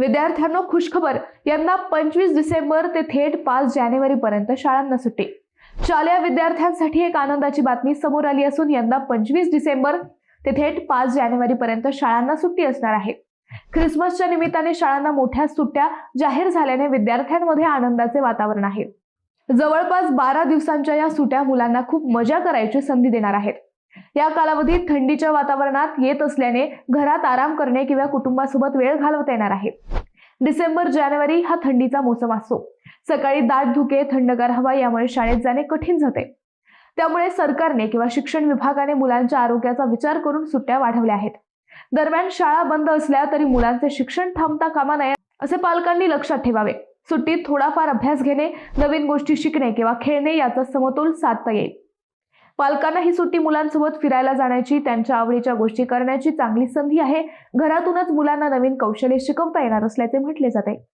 विद्यार्थ्यांना खुशखबर. यांना पंचवीस डिसेंबर ते थेट पाच जानेवारी पर्यंत शाळांना सुट्टी. शालेय विद्यार्थ्यांसाठी एक आनंदाची बातमी समोर आली असून यंदा पंचवीस डिसेंबर ते थेट पाच जानेवारी पर्यंत शाळांना सुट्टी असणार आहे. ख्रिसमसच्या निमित्ताने शाळांना मोठ्या सुट्ट्या जाहीर झाल्याने विद्यार्थ्यांमध्ये आनंदाचे वातावरण आहे. जवळपास बारा दिवसांच्या या सुट्ट्या मुलांना खूप मजा करायची संधी देणार आहेत. या कालावधीत थंडीच्या वातावरणात येत असल्याने घरात आराम करणे किंवा कुटुंबासोबत वेळ घालवता येणार आहे. डिसेंबर जानेवारी हा थंडीचा मोसम असतो सकाळी दाट धुके थंडगार हवा यामुळे शाळेत जाणे कठीण जाते. त्यामुळे सरकारने किंवा शिक्षण विभागाने मुलांच्या आरोग्याचा विचार करून सुट्ट्या वाढवल्या आहेत. दरम्यान शाळा बंद असल्या तरी मुलांचे शिक्षण थांबता कामा नये असे पालकांनी लक्षात ठेवावे. सुट्टीत थोडाफार अभ्यास घेणे नवीन गोष्टी शिकणे किंवा खेळणे याचा समतोल साधता येईल. पालकांना ही सुट्टी मुलांसोबत फिरायला जाण्याची त्यांच्या आवडीच्या गोष्टी करण्याची चांगली संधी आहे. घरातूनच मुलांना नवीन कौशल्य शिकवता येणार असल्याचे म्हटले जाते.